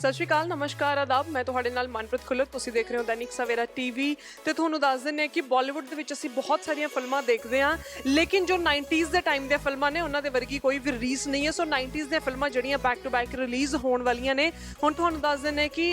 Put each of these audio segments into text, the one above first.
ਸਤਿ ਸ਼੍ਰੀ ਅਕਾਲ, ਨਮਸਕਾਰ, ਆਦਾਬ। ਮੈਂ ਤੁਹਾਡੇ ਨਾਲ ਮਨਪ੍ਰੀਤ ਖੁੱਲਰ। ਤੁਸੀਂ ਦੇਖ ਰਹੇ ਹੋ ਦੈਨਿਕ ਸਵੇਰਾ ਟੀਵੀ। ਤੇ ਤੁਹਾਨੂੰ ਦੱਸ ਦਿੰਨੇ ਕਿ ਬਾਲੀਵੁੱਡ ਦੇ ਵਿੱਚ ਅਸੀਂ ਬਹੁਤ ਸਾਰੀਆਂ ਫਿਲਮਾਂ ਦੇਖਦੇ ਹਾਂ। ਲੇਕਿਨ ਜੋ 90s ਦੇ ਟਾਈਮ ਦੀਆਂ ਫਿਲਮਾਂ ਨੇ, ਉਹਨਾਂ ਦੇ ਵਰਗੀ ਕੋਈ ਵੀ ਰੀਸ ਨਹੀਂ ਹੈ। ਸੋ 90s ਦੀਆਂ ਫਿਲਮਾਂ ਜਿਹੜੀਆਂ ਬੈਕ ਟੂ ਬੈਕ ਰਿਲੀਜ਼ ਹੋਣ ਵਾਲੀਆਂ ਨੇ, ਹੁਣ ਤੁਹਾਨੂੰ ਦੱਸ ਦਿੰਨੇ ਕਿ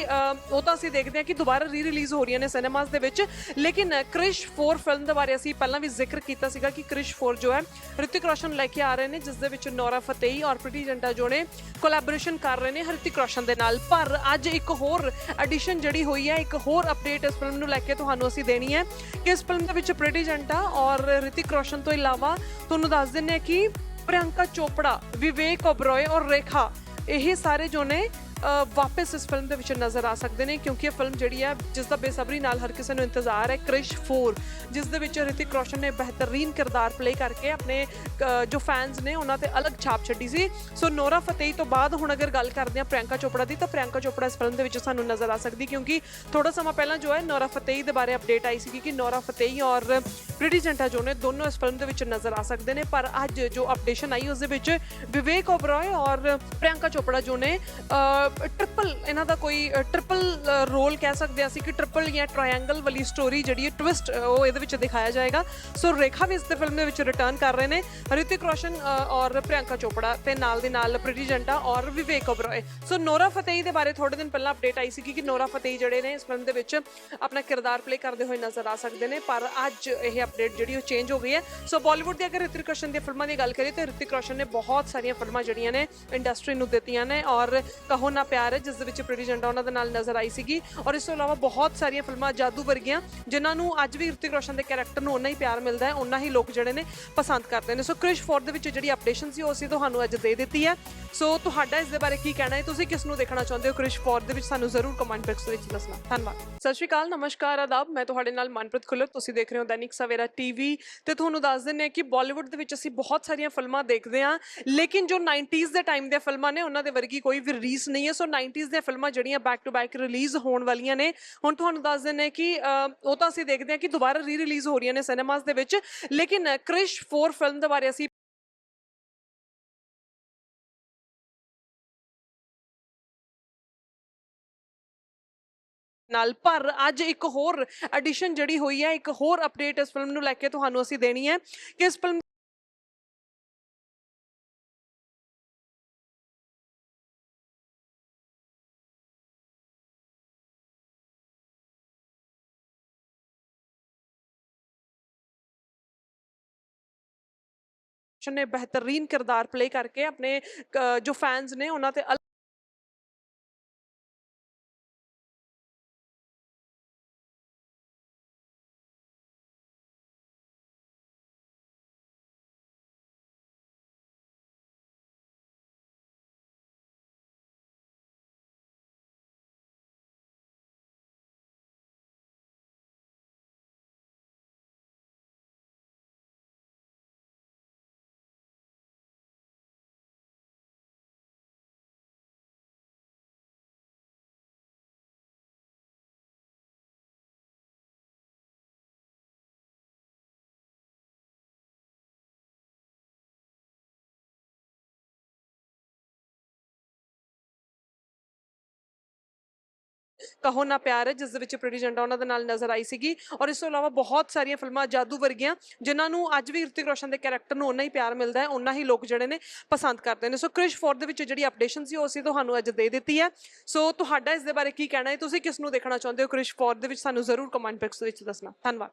ਉਹ ਤਾਂ ਅਸੀਂ ਦੇਖਦੇ ਹਾਂ ਕਿ ਦੁਬਾਰਾ ਰੀ ਰਿਲੀਜ਼ ਹੋ ਰਹੀਆਂ ਨੇ ਸਿਨੇਮਾਸ ਦੇ ਵਿੱਚ। ਲੇਕਿਨ ਕ੍ਰਿਸ਼ 4 ਫਿਲਮ ਦੇ ਬਾਰੇ ਅਸੀਂ ਪਹਿਲਾਂ ਵੀ ਜ਼ਿਕਰ ਕੀਤਾ ਸੀਗਾ ਕਿ ਕ੍ਰਿਸ਼ 4 ਜੋ ਹੈ, ਰਿਤਿਕ ਰੋਸ਼ਨ ਲੈ ਕੇ ਆ ਰਹੇ ਨੇ, ਜਿਸ ਦੇ ਵਿੱਚ ਨੌਰਾ ਫਤੇਹੀ ਔਰ ਪ੍ਰੀਟੀ ਜੰਟਾ ਜੋ ਨੇ ਕੋਲੈਬੋਰੇਸ਼ਨ ਕਰ ਰਹੇ ਨੇ ਹਰਿਤਿਕ ਰੋਸ਼ਨ ਦੇ ਨਾਲ। ਪਰ ਅੱਜ ਇੱਕ ਹੋਰ ਐਡੀਸ਼ਨ ਜਿਹੜੀ ਹੋਈ ਹੈ, ਇੱਕ ਹੋਰ ਅਪਡੇਟ ਇਸ ਫਿਲਮ ਨੂੰ ਲੈ ਕੇ ਤੁਹਾਨੂੰ ਅਸੀਂ ਦੇਣੀ ਹੈ ਕਿ ਇਸ ਫਿਲਮ ਦੇ ਵਿੱਚ ਪ੍ਰਿਟੀ ਜੰਟਾ ਔਰ ਰਿਤਿਕ ਰੋਸ਼ਨ ਤੋਂ ਇਲਾਵਾ ਤੁਹਾਨੂੰ ਦੱਸ ਦਿੰਨੇ ਹਾਂ ਕਿ ਪ੍ਰਿਯੰਕਾ ਚੋਪੜਾ, ਵਿਵੇਕ ਓਬਰੋਏ ਔਰ ਰੇਖਾ, ਇਹ ਸਾਰੇ ਜੋ ਨੇ ਵਾਪਸ ਇਸ ਫਿਲਮ ਦੇ ਵਿੱਚ ਨਜ਼ਰ ਆ ਸਕਦੇ ਨੇ, ਕਿਉਂਕਿ ਇਹ ਫਿਲਮ ਜਿਹੜੀ ਹੈ ਜਿਸ ਦਾ ਬੇਸਬਰੀ ਨਾਲ ਹਰ ਕਿਸੇ ਨੂੰ ਇੰਤਜ਼ਾਰ ਹੈ, ਕ੍ਰਿਸ਼ 4 ਜਿਸ ਦੇ ਵਿੱਚ ਰਿਤਿਕ ਰੋਸ਼ਨ ਨੇ ਬਿਹਤਰੀਨ ਕਿਰਦਾਰ ਪਲੇ ਕਰਕੇ ਆਪਣੇ ਜੋ ਫੈਨਸ ਨੇ ਉਹਨਾਂ ਤੇ ਅਲੱਗ ਛਾਪ ਛੱਡੀ ਸੀ। ਸੋ ਨੋਰਾ ਫਤੇਹੀ ਤੋਂ ਬਾਅਦ ਹੁਣ ਅਗਰ ਗੱਲ ਕਰਦੇ ਹਾਂ ਪ੍ਰਿਯੰਕਾ ਚੋਪੜਾ ਦੀ, ਤਾਂ ਪ੍ਰਿਯੰਕਾ ਚੋਪੜਾ ਇਸ ਫਿਲਮ ਦੇ ਵਿੱਚ ਸਾਨੂੰ ਨਜ਼ਰ ਆ ਸਕਦੀ, ਕਿਉਂਕਿ ਥੋੜਾ ਸਮਾਂ ਪਹਿਲਾਂ ਜੋ ਹੈ, ਨੋਰਾ ਫਤੇਹੀ ਦੇ ਬਾਰੇ ਅਪਡੇਟ ਆਈ ਸੀ ਕਿ ਨੋਰਾ ਫਤੇਹੀ ਔਰ ਪ੍ਰੀਟੀ ਜੰਟਾ ਜੋ ਨੇ ਦੋਨੋਂ ਇਸ ਫਿਲਮ ਦੇ ਵਿੱਚ ਨਜ਼ਰ ਆ ਸਕਦੇ ਨੇ। ਪਰ ਅੱਜ ਜੋ ਅਪਡੇਸ਼ਨ ਆਈ, ਉਸ ਦੇ ਵਿੱਚ ਵਿਵੇਕ ਓਬਰਾਏ ਔਰ ਪ੍ਰਿਯੰਕਾ ਚੋਪੜਾ ਜੋ ਨੇ ਟ੍ਰਿਪਲ ਇਹਨਾਂ ਦਾ ਕੋਈ ਟ੍ਰਿਪਲ ਰੋਲ ਕਹਿ ਸਕਦੇ ਹਾਂ ਅਸੀਂ ਕਿ ਟ੍ਰਿਪਲ ਜਾਂ ਟ੍ਰਾਇੰਗਲ ਵਾਲੀ ਸਟੋਰੀ ਜਿਹੜੀ ਹੈ ਟਵਿਸਟ ਉਹ ਇਹਦੇ ਵਿੱਚ ਦਿਖਾਇਆ ਜਾਏਗਾ। ਸੋ ਰੇਖਾ ਵੀ ਇਸ ਦੇ ਫਿਲਮ ਦੇ ਵਿੱਚ ਰਿਟਰਨ ਕਰ ਰਹੇ ਨੇ। ਰਿਤਿਕ ਰੋਸ਼ਨ ਔਰ ਪ੍ਰਿਯੰਕਾ ਚੋਪੜਾ ਤੇ ਨਾਲ ਦੇ ਨਾਲ ਪ੍ਰੀਤੀ ਜੰਟਾ ਔਰ ਵਿਵੇਕ ਓਬਰਾਏ। ਸੋ ਨੋਰਾ ਫਤੇਹੀ ਦੇ ਬਾਰੇ ਥੋੜੇ ਦਿਨ ਪਹਿਲਾਂ ਅਪਡੇਟ ਆਈ ਸੀ ਕਿ ਨੋਰਾ ਫਤੇਹੀ ਜਿਹੜੇ ਨੇ, ਇਸ ਫਿਲਮ ਦੇ ਵਿੱਚ ਆਪਣਾ ਕਿਰਦਾਰ ਪਲੇ ਕਰਦੇ ਹੋਏ ਨਜ਼ਰ ਆ ਸਕਦੇ ਨੇ, ਪਰ ਅੱਜ ਇਹ ਅਪਡੇਟ ਜਿਹੜੀ ਉਹ ਚੇਂਜ ਹੋ ਗਈ ਹੈ। ਸੋ ਬਾਲੀਵੁੱਡ ਦੀ ਅਗਰ ਰਿਤਿਕ ਰੋਸ਼ਨ ਦੀਆਂ ਫਿਲਮਾਂ ਦੀ ਗੱਲ ਕਰੀਏ, ਤਾਂ ਰਿਤਿਕ ਰੋਸ਼ਨ ਨੇ ਬਹੁਤ ਸਾਰੀਆਂ ਫਿਲਮਾਂ ਜਿਹੜੀਆਂ ਨੇ ਇੰਡਸਟਰੀ ਨੂੰ ਦਿੱਤੀਆਂ ਨੇ ਔਰ ਕਹੋ ਨਾ ਪਿਆਰ ਹੈ, ਜਿਸ ਦੇ ਵਿੱਚ ਪ੍ਰੀਤੀ ਜੰਟਾ ਉਹਨਾਂ ਦੇ ਨਾਲ ਨਜ਼ਰ ਆਈ ਸੀਗੀ। ਔਰ ਇਸ ਤੋਂ ਇਲਾਵਾ ਬਹੁਤ ਸਾਰੀਆਂ ਫਿਲਮਾਂ ਜਾਦੂ ਵਰਗੀਆਂ, ਜਿਨ੍ਹਾਂ ਨੂੰ ਅੱਜ ਵੀ ਰਿਤਿਕ ਰੋਸ਼ਨ ਦੇ ਕੈਰੈਕਟਰ ਨੂੰ ਉਨਾ ਹੀ ਪਿਆਰ ਮਿਲਦਾ ਹੈ ਉਨਾ ਹੀ ਲੋਕ ਜਿਹੜੇ ਨੇ ਪਸੰਦ ਕਰਦੇ ਨੇ। ਸੋ ਕ੍ਰਿਸ਼ 4 ਦੇ ਵਿੱਚ ਜਿਹੜੀ ਅਪਡੇਸ਼ਨ ਸੀ, ਉਹ ਅਸੀਂ ਤੁਹਾਨੂੰ ਅੱਜ ਦੇ ਦਿੱਤੀ ਹੈ। ਸੋ ਤੁਹਾਡਾ ਇਸ ਦੇ ਬਾਰੇ ਕੀ ਕਹਿਣਾ ਹੈ? ਤੁਸੀਂ ਕਿਸ ਨੂੰ ਦੇਖਣਾ ਚਾਹੁੰਦੇ ਹੋ? ਕ੍ਰਿਸ਼ 4 ਦੇ ਵਿੱਚ ਸਾਨੂੰ ਜ਼ਰੂਰ ਕਮੈਂਟ ਬਾਕਸ ਵਿੱਚ ਦੱਸਣਾ। ਧੰਨਵਾਦ। ਸਤਿ ਸ਼੍ਰੀ ਅਕਾਲ, ਨਮਸਕਾਰ, ਆਦਾਬ। ਮੈਂ ਤੁਹਾਡੇ ਨਾਲ ਮਨਪ੍ਰੀਤ ਖੁੱਲਰ। ਤੁਸੀਂ ਦੇਖ ਰਹੇ ਹੋ ਦੈਨਿਕ ਸਵੇਰਾ ਟੀਵੀ ਤੇ ਤੁਹਾਨੂੰ ਦੱਸ ਦਿੰਨੇ ਹਾਂ ਕਿ ਬਾਲੀਵੁੱਡ ਦੇ ਵਿੱਚ ਅਸੀਂ ਬਹੁਤ ਸਾਰੀਆਂ ਫਿਲਮਾਂ ਦੇਖਦੇ ਹਾਂ। ਲੇਕਿਨ ਜੋ 90s ਦੇ ਟਾਈਮ ਦੀਆਂ ਫਿਲਮਾਂ ਨੇ, ਉਹਨਾਂ ਦੇ ਵਰਗੀ ਕੋਈ ਵੀ ਰੀਸ ਨਹੀਂ ਹੈ ਸੋ 90s ਦੀਆਂ ਫਿਲਮਾਂ ਜਿਹੜੀਆਂ ਬੈਕ ਟੂ ਬੈਕ ਰਿਲੀਜ਼ ਹੋਣ ਵਾਲੀਆਂ ਨੇ, ਹੁਣ ਤੁਹਾਨੂੰ ਦੱਸ ਦਿੰਨੇ ਕਿ ਉਹ ਤਾਂ ਅਸੀਂ ਦੇਖਦੇ ਹਾਂ ਕਿ ਦੁਬਾਰਾ ਰੀ ਰਿਲੀਜ਼ ਹੋ ਰਹੀਆਂ ਨੇ ਸਿਨੇਮਾਸ ਦੇ ਵਿੱਚ, ਲੇਕਿਨ ਕ੍ਰਿਸ਼ 4 ਫਿਲਮ ਦੇ ਬਾਰੇ ਅਸੀਂ ਨਾਲ, ਪਰ ਅੱਜ ਇੱਕ ਹੋਰ ਐਡੀਸ਼ਨ ਜਿਹੜੀ ਹੋਈ ਹੈ, ਇੱਕ ਹੋਰ ਅਪਡੇਟ ਇਸ ਫਿਲਮ ਨੂੰ ਲੈ ਕੇ ਤੁਹਾਨੂੰ ਅਸੀਂ ਦੇਣੀ ਹੈ ਕਿ ਇਸ ਫਿਲਮ ਨੇ ਬਿਹਤਰੀਨ ਕਿਰਦਾਰ ਪਲੇ ਕਰਕੇ ਆਪਣੇ ਅ, ਜੋ ਫੈਨਸ ਨੇ ਉਹਨਾਂ ਤੇ ਕਹੋ ਨਾ ਪਿਆਰ ਹੈ ਜਿਸ ਦੇ ਵਿੱਚ ਪ੍ਰੀਤੀ ਜੰਡਾ ਉਹਨਾਂ ਦੇ ਨਾਲ ਨਜ਼ਰ ਆਈ ਸੀਗੀ। ਔਰ ਇਸ ਤੋਂ ਇਲਾਵਾ ਬਹੁਤ ਸਾਰੀਆਂ ਫਿਲਮਾਂ ਜਾਦੂ ਵਰਗੀਆਂ, ਜਿਨ੍ਹਾਂ ਨੂੰ ਅੱਜ ਵੀ ਰਿਤਿਕ ਰੋਸ਼ਨ ਦੇ ਕੈਰੈਕਟਰ ਨੂੰ ਉਨਾ ਹੀ ਪਿਆਰ ਮਿਲਦਾ ਹੈ ਉਨਾ ਹੀ ਲੋਕ ਜਿਹੜੇ ਨੇ ਪਸੰਦ ਕਰਦੇ ਨੇ। ਸੋ ਕ੍ਰਿਸ਼ 4 ਦੇ ਵਿੱਚ ਜਿਹੜੀ ਅਪਡੇਸ਼ਨ ਸੀ, ਉਹ ਅਸੀਂ ਤੁਹਾਨੂੰ ਅੱਜ ਦੇ ਦਿੱਤੀ ਹੈ। ਸੋ ਤੁਹਾਡਾ ਇਸ ਦੇ ਬਾਰੇ ਕੀ ਕਹਿਣਾ ਹੈ? ਤੁਸੀਂ ਕਿਸ ਨੂੰ ਦੇਖਣਾ ਚਾਹੁੰਦੇ ਹੋ? ਕ੍ਰਿਸ਼ 4 ਦੇ ਵਿੱਚ ਸਾਨੂੰ ਜ਼ਰੂਰ ਕਮੈਂਟ ਬਾਕਸ ਵਿੱਚ ਦੱਸਣਾ। ਧੰਨਵਾਦ।